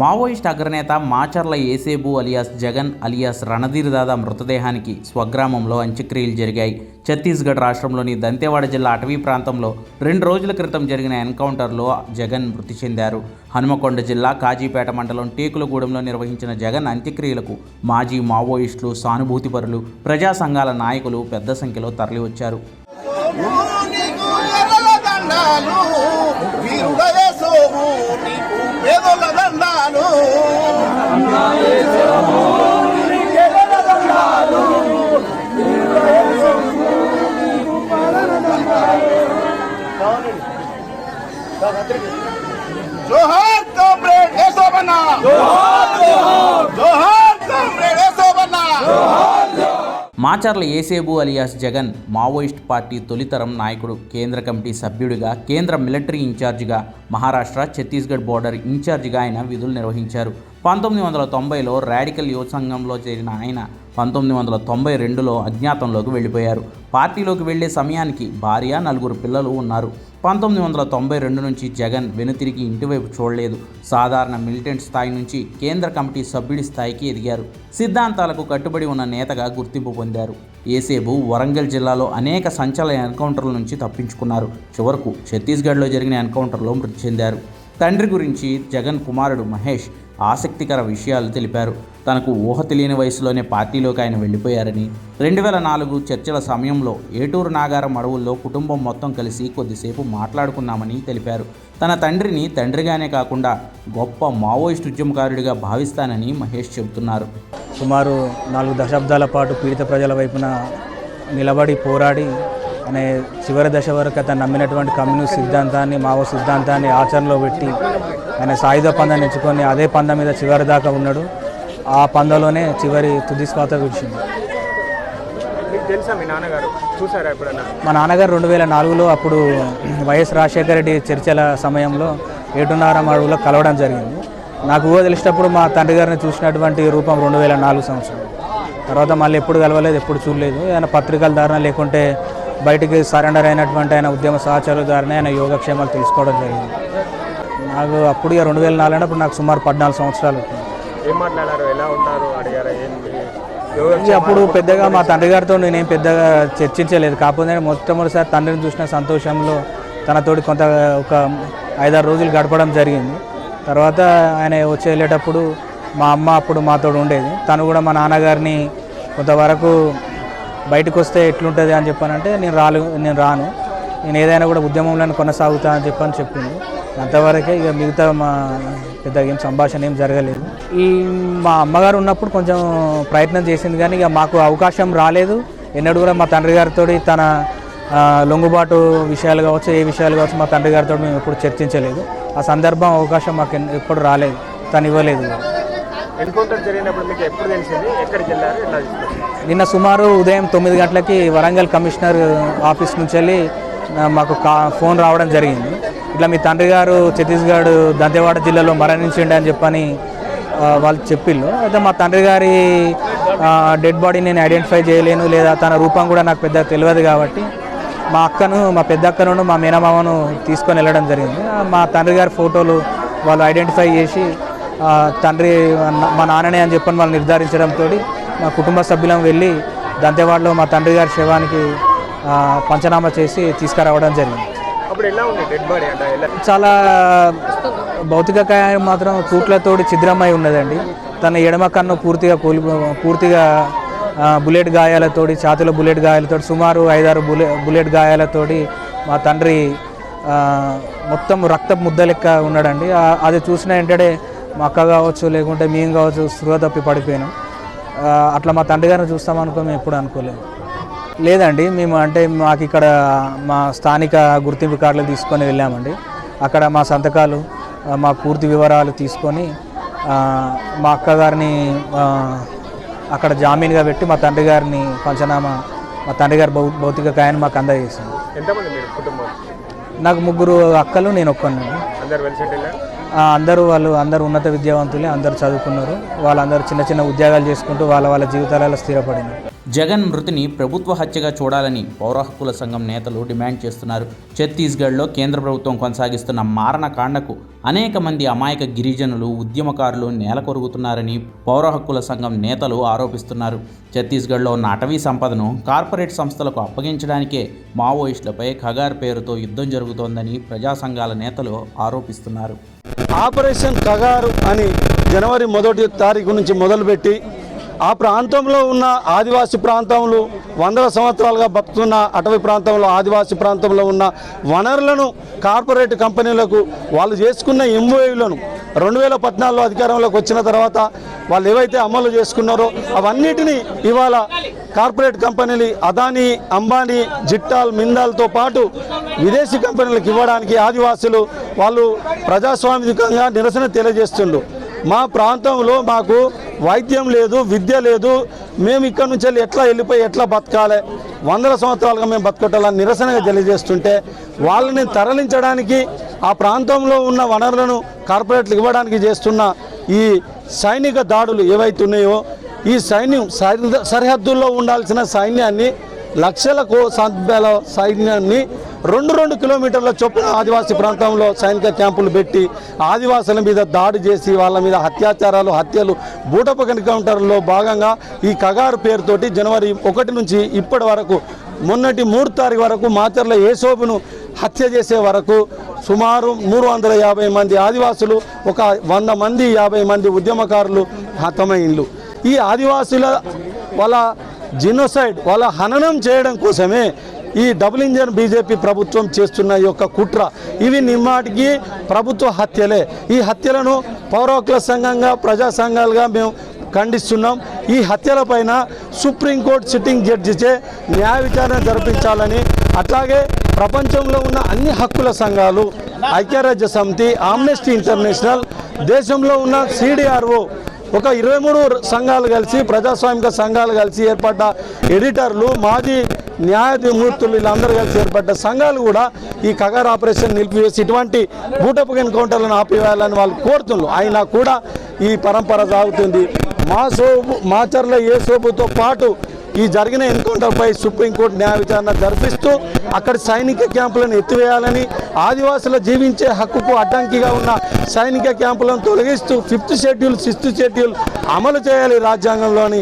Maoist అగ్రనేత Macharla Esebu alias Jagan alias Randhir Dada మృతదేహానికి స్వగ్రామంలో అంత్యక్రియలు జరిగాయి. ఛత్తీస్గఢ్ రాష్ట్రంలోని దంతేవాడ జిల్లా అటవీ ప్రాంతంలో రెండు రోజుల క్రితం జరిగిన ఎన్కౌంటర్లో జగన్ మృతి చెందారు. హనుమకొండ జిల్లా కాజీపేట మండలం టేకులగూడెంలో నిర్వహించిన జగన్ అంత్యక్రియలకు మాజీ మావోయిస్టులు సానుభూతిపరులు ప్రజా సంఘాల నాయకులు పెద్ద సంఖ్యలో తరలివచ్చారు. దండాలు జోహార్ కామ్రేడ్ యశోబన్న జోహార్ comrade Yashobanna Macharla Esebu alias Jagan Maoist party తొలితరం నాయకుడు కేంద్ర కమిటీ సభ్యుడిగా కేంద్ర మిలిటరీ ఇన్ఛార్జిగా మహారాష్ట్ర ఛత్తీస్గఢ్ బోర్డర్ ఇన్ఛార్జిగా ఆయన విధులు నిర్వహించారు. పంతొమ్మిది వందల తొంభైలో రాడికల్ యువ సంఘంలో చేరిన ఆయన పంతొమ్మిది వందల తొంభై రెండులో అజ్ఞాతంలోకి వెళ్ళిపోయారు. పార్టీలోకి వెళ్ళే సమయానికి భార్య నలుగురు పిల్లలు ఉన్నారు. పంతొమ్మిది వందల తొంభై రెండు నుంచి జగన్ వెనుతిరిగి ఇంటివైపు చూడలేదు. సాధారణ మిలిటెంట్ స్థాయి నుంచి కేంద్ర కమిటీ సభ్యుడి స్థాయికి ఎదిగారు. సిద్ధాంతాలకు కట్టుబడి ఉన్న నేతగా గుర్తింపు పొందారు. ఏసేబు వరంగల్ జిల్లాలో అనేక సంచలన ఎన్కౌంటర్ల నుంచి తప్పించుకున్నారు. చివరకు ఛత్తీస్గఢ్లో జరిగిన ఎన్కౌంటర్లో మృతి చెందారు. తండ్రి గురించి జగన్ కుమారుడు మహేష్ ఆసక్తికర విషయాలు తెలిపారు. తనకు ఊహ తెలియని వయసులోనే పార్టీలోకి ఆయన వెళ్ళిపోయారని రెండు వేల నాలుగు చర్చల సమయంలో ఏటూరు నాగారం అడవుల్లో కుటుంబం మొత్తం కలిసి కొద్దిసేపు మాట్లాడుకున్నామని తెలిపారు. తన తండ్రిని తండ్రిగానే కాకుండా గొప్ప మావోయిస్ట్ ఉద్యమకారుడిగా భావిస్తానని మహేష్ చెబుతున్నారు. సుమారు నాలుగు దశాబ్దాల పాటు పీడిత ప్రజల వైపున నిలబడి పోరాడి అనే చివరి దశ వరకు అతను నమ్మినటువంటి కమ్యూనిస్ట్ సిద్ధాంతాన్ని మావో సిద్ధాంతాన్ని ఆచరణలో పెట్టి ఆయన సాయుధ పందాన్ని ఎంచుకొని అదే పంద మీద చివరి దాకా ఉన్నాడు. ఆ పందలోనే చివరి తుది స్వాత విడిచింది. మీ నాన్నగారు? రెండు వేల నాలుగులో అప్పుడు వైఎస్ రాజశేఖర రెడ్డి చర్చల సమయంలో ఏటున్నారం అడవులో కలవడం జరిగింది. నాకు ఊహ తెలిసినప్పుడు మా తండ్రి గారిని చూసినటువంటి రూపం రెండు వేల నాలుగు సంవత్సరం తర్వాత మళ్ళీ ఎప్పుడు కలవలేదు ఎప్పుడు చూడలేదు. ఆయన పత్రికల ద్వారా లేకుంటే బయటికి సరెండర్ అయినటువంటి ఆయన ఉద్యమ సహచరుల ద్వారానే ఆయన యోగక్షేమాలు తెలుసుకోవడం జరిగింది. నాకు అప్పుడు ఇక రెండు వేల నాలుగు అప్పుడు నాకు సుమారు పద్నాలుగు సంవత్సరాలు అవుతుంది. ఏం మాట్లాడారు? ఎలా ఉంటారు? అడిగారా? అప్పుడు పెద్దగా మా తండ్రి గారితో నేనేం పెద్దగా చర్చించలేదు. కాకపోతే మొట్టమొదటిసారి తండ్రిని చూసిన సంతోషంలో తనతోటి కొంత ఒక ఐదారు రోజులు గడపడం జరిగింది. తర్వాత ఆయన వచ్చి వెళ్ళేటప్పుడు మా అమ్మ అప్పుడు మాతో ఉండేది. తను కూడా మా నాన్నగారిని కొంతవరకు బయటకు వస్తే ఎట్లుంటుంది అని చెప్పానంటే నేను రాలు నేను రాను. నేను ఏదైనా కూడా ఉద్యమంలో కొనసాగుతా అని చెప్పని చెప్పింది. అంతవరకే ఇక మిగతా మా పెద్ద ఏం సంభాషణ ఏం జరగలేదు. ఈ మా అమ్మగారు ఉన్నప్పుడు కొంచెం ప్రయత్నం చేసింది కానీ ఇక మాకు అవకాశం రాలేదు. ఎన్నడూ కూడా మా తండ్రి గారితో తన లొంగుబాటు విషయాలు కావచ్చు ఏ విషయాలు కావచ్చు మా తండ్రి గారితో మేము ఎప్పుడు చర్చించలేదు. ఆ సందర్భం అవకాశం మాకు ఎప్పుడు రాలేదు. తను ఇవ్వలేదు. ఎన్కౌంటర్ జరిగినప్పుడు మీకు ఎప్పుడు తెలిసింది? ఎక్కడికి వెళ్ళారు ఎలా నిన్న సుమారు ఉదయం తొమ్మిది గంటలకి వరంగల్ కమిషనర్ ఆఫీస్ నుంచి వెళ్ళి మాకు కా ఫోన్ రావడం జరిగింది. ఇట్లా మీ తండ్రి గారు ఛత్తీస్గఢ్ దంతేవాడ జిల్లాలో మరణించిండి అని చెప్పని వాళ్ళు చెప్పిళ్ళు. అయితే మా తండ్రి గారి డెడ్ బాడీ నేను ఐడెంటిఫై చేయలేను లేదా తన రూపం కూడా నాకు పెద్ద తెలియదు కాబట్టి మా అక్కను మా పెద్ద అక్కను మా మేనమామను తీసుకొని వెళ్ళడం జరిగింది. మా తండ్రి గారి ఫోటోలు వాళ్ళు ఐడెంటిఫై చేసి తండ్రి మా నాన్ననే అని చెప్పని వాళ్ళు నిర్ధారించడంతో మా కుటుంబ సభ్యులం వెళ్ళి దంతేవాడలో మా తండ్రి గారి శవానికి పంచనామా చేసి తీసుకురావడం జరిగింది. అప్పుడు ఎలా ఉంది డెడ్ బాడీ అంటే ఎలా? చాలా భౌతిక కాయం మాత్రం తూట్లతోటి ఛిద్రమై ఉన్నదండి. తన ఎడమ కన్ను పూర్తిగా కూలి పూర్తిగా బుల్లెట్ గాయాలతోటి ఛాతిలో బుల్లెట్ గాయాలతోటి సుమారు ఐదారు బుల్లె బుల్లెట్ గాయాలతోటి మా తండ్రి మొత్తం రక్త ముద్ద లెక్క ఉన్నాడండి. అది చూసిన వెంటనే మా అక్క కావచ్చు లేకుంటే మేము కావచ్చు స్పృహ తప్పి పడిపోయాను. అట్లా మా తండ్రి గారిని చూస్తామనుకో మేము ఎప్పుడు అనుకోలేదు లేదండి మేము అంటే మాకు ఇక్కడ మా స్థానిక గుర్తింపు కార్డులు తీసుకొని వెళ్ళామండి. అక్కడ మా సంతకాలు మా పూర్తి వివరాలు తీసుకొని మా అక్కగారిని అక్కడ జామీన్గా పెట్టి మా తండ్రి గారిని పంచనామా మా తండ్రి గారి భౌ భౌతిక కాయాన్ని మాకు అందజేసింది నాకు ముగ్గురు అక్కలు నేను ఒక్కను అందరూ వాళ్ళు అందరూ ఉన్నత విద్యావంతులే అందరూ చదువుకున్నారు. వాళ్ళందరూ చిన్న చిన్న ఉద్యోగాలు చేసుకుంటూ వాళ్ళ వాళ్ళ జీవితాలలో స్థిరపడినారు. జగన్ మృతిని ప్రభుత్వ హత్యగా చూడాలని పౌర హక్కుల సంఘం నేతలు డిమాండ్ చేస్తున్నారు. ఛత్తీస్గఢ్లో కేంద్ర ప్రభుత్వం కొనసాగిస్తున్న మారణకాండకు అనేక మంది అమాయక గిరిజనులు ఉద్యమకారులు నేలకొరుగుతున్నారని పౌర హక్కుల సంఘం నేతలు ఆరోపిస్తున్నారు. ఛత్తీస్గఢ్లో ఉన్న అటవీ సంపదను కార్పొరేట్ సంస్థలకు అప్పగించడానికే మావోయిస్టులపై ఖగార్ పేరుతో యుద్ధం జరుగుతోందని ప్రజా సంఘాల నేతలు ఆరోపిస్తున్నారు. ఆపరేషన్ కగారు అని జనవరి మొదటి తారీఖు నుంచి మొదలుపెట్టి ఆ ప్రాంతంలో ఉన్న ఆదివాసీ ప్రాంతంలో వందల సంవత్సరాలుగా బతుకుతున్న అటవీ ప్రాంతంలో ఆదివాసీ ప్రాంతంలో ఉన్న వనరులను కార్పొరేట్ కంపెనీలకు వాళ్ళు చేసుకున్న ఎంఓయూలను రెండు వేల పద్నాలుగులో అధికారంలోకి వచ్చిన తర్వాత వాళ్ళు ఏవైతే అమలు చేసుకున్నారో అవన్నిటినీ ఇవాళ కార్పొరేట్ కంపెనీలు అదానీ అంబానీ జిట్టాల్ మిందాల్తో పాటు విదేశీ కంపెనీలకు ఇవ్వడానికి ఆదివాసులు వాళ్ళు ప్రజాస్వామికంగా నిరసన తెలియజేస్తుండ్రు. మా ప్రాంతంలో మాకు వైద్యం లేదు విద్య లేదు. మేము ఇక్కడ నుంచి వెళ్ళి ఎట్లా వెళ్ళిపోయి ఎట్లా బతకాలి? వందల సంవత్సరాలుగా మేము బతకటాలని నిరసనగా తెలియజేస్తుంటే వాళ్ళని తరలించడానికి ఆ ప్రాంతంలో ఉన్న వనరులను కార్పొరేట్లు ఇవ్వడానికి చేస్తున్న ఈ సైనిక దాడులు ఏవైతున్నాయో ఈ సైన్యం సరిహద్దుల్లో ఉండాల్సిన సైన్యాన్ని లక్షల కో సంఖ్యల సైన్యాన్ని రెండు రెండు కిలోమీటర్ల చొప్పున ఆదివాసీ ప్రాంతంలో సైనిక క్యాంపులు పెట్టి ఆదివాసుల మీద దాడి చేసి వాళ్ళ మీద అత్యాచారాలు హత్యలు బూటప ఎన్కౌంటర్లో భాగంగా ఈ కగారు పేరుతోటి జనవరి ఒకటి నుంచి ఇప్పటి వరకు మొన్నటి మూడు తారీఖు వరకు మాచర్ల ఏసోబును హత్య చేసే వరకు సుమారు మూడు వందల యాభై మంది ఆదివాసులు ఒక వంద మంది యాభై మంది ఉద్యమకారులు హతమైండ్లు ఈ ఆదివాసుల వాళ్ళ జినోసైడ్ వాళ్ళ హననం చేయడం కోసమే ఈ డబుల్ ఇంజన్ బీజేపీ ప్రభుత్వం చేస్తున్న యొక్క కుట్ర. ఇవి నిమ్మాటికి ప్రభుత్వ హత్యలే. ఈ హత్యలను పౌర సంఘంగా ప్రజా సంఘాలుగా మేము ఖండిస్తున్నాం. ఈ హత్యలపైన సుప్రీంకోర్టు సిట్టింగ్ జడ్జిచే న్యాయ విచారణ జరిపించాలని అట్లాగే ప్రపంచంలో ఉన్న అన్ని హక్కుల సంఘాలు ఐక్యరాజ్య సమితి ఆమ్నెస్టీ ఇంటర్నేషనల్ దేశంలో ఉన్న సిడిఆర్ఓ ఒక ఇరవై మూడు సంఘాలు కలిసి ప్రజాస్వామిక సంఘాలు కలిసి ఏర్పడ్డ ఎడిటర్లు మాజీ న్యాయమూర్తులు వీళ్ళందరూ కలిసి ఏర్పడ్డ సంఘాలు కూడా ఈ కగార్ ఆపరేషన్ నిలిపివేసి ఇటువంటి బూటపు ఎన్కౌంటర్లను ఆపివేయాలని వాళ్ళు కోరుతున్నారు. అయినా కూడా ఈ పరంపర సాగుతుంది. మా సోబు మాచర్ల ఏ సోపుతో పాటు ఈ జరిగిన ఎన్కౌంటర్పై సుప్రీంకోర్టు న్యాయ విచారణ జరిపిస్తూ అక్కడ సైనిక క్యాంపులను ఎత్తివేయాలని ఆదివాసుల జీవించే హక్కుకు అడ్డంకిగా ఉన్న సైనిక క్యాంపులను తొలగిస్తూ ఫిఫ్త్ షెడ్యూల్ సిక్స్త్ షెడ్యూల్ అమలు చేయాలి రాజ్యాంగంలోని